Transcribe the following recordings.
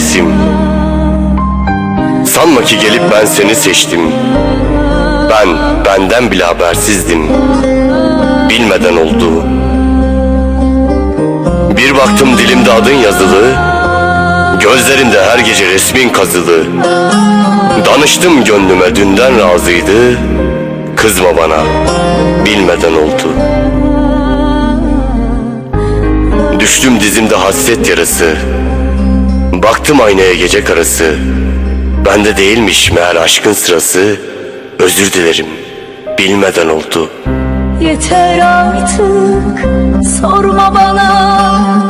adresim Sanma ki gelip ben seni seçtim. Ben benden bile habersizdim. Bilmeden oldu. Bir baktım dilimde adın yazılı. Gözlerinde her gece resmin kazılı. Danıştım gönlüme dünden razıydı. Kızma bana bilmeden oldu. Düştüm dizimde hasret yarası Baktım aynaya gece karası Bende değilmiş meğer aşkın sırası. Özür dilerim bilmeden oldu. Yeter artık sorma bana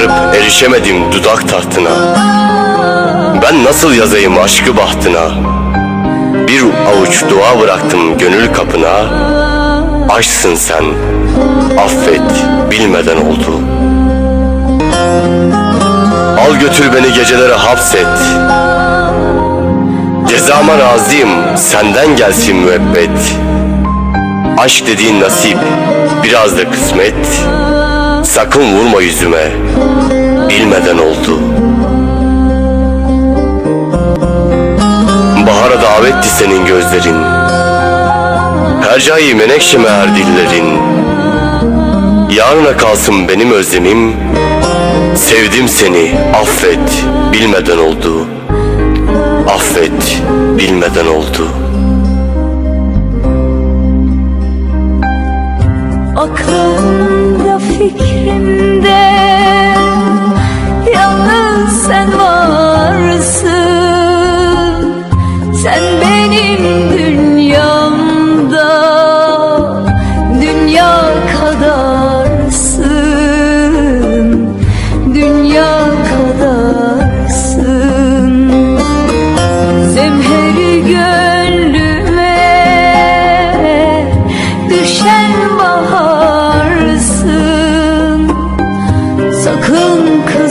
Varıp erişemedim dudak tahtına. Ben nasıl yazayım aşkı bahtına? Bir avuç dua bıraktım gönül kapına. Aşksın sen affet bilmeden oldu. Al götür beni gecelere hapset. Cezama razıyım senden gelsin müebbet. Aşk dediğin nasip biraz da kısmet Sakın vurma yüzüme. Bilmeden oldu. Bahara davetti senin gözlerin. Hercai menekşe meğer dillerin. Yarına kalsın benim özlemim. Sevdim seni affet bilmeden oldu. Affet bilmeden oldu. Aklımda fikrimde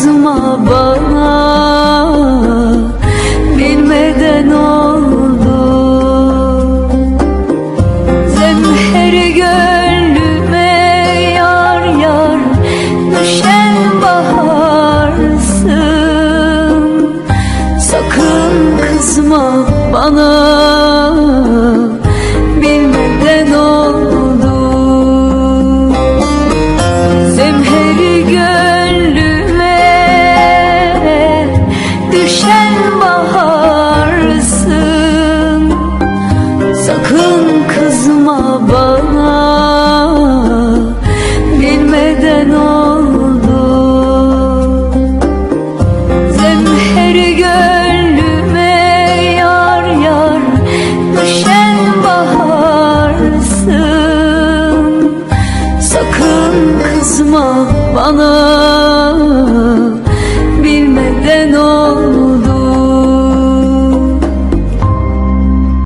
kızma bana bilmeden oldu. Zemheri gönlüme yar yar düşen baharsın. Sakın kızma bana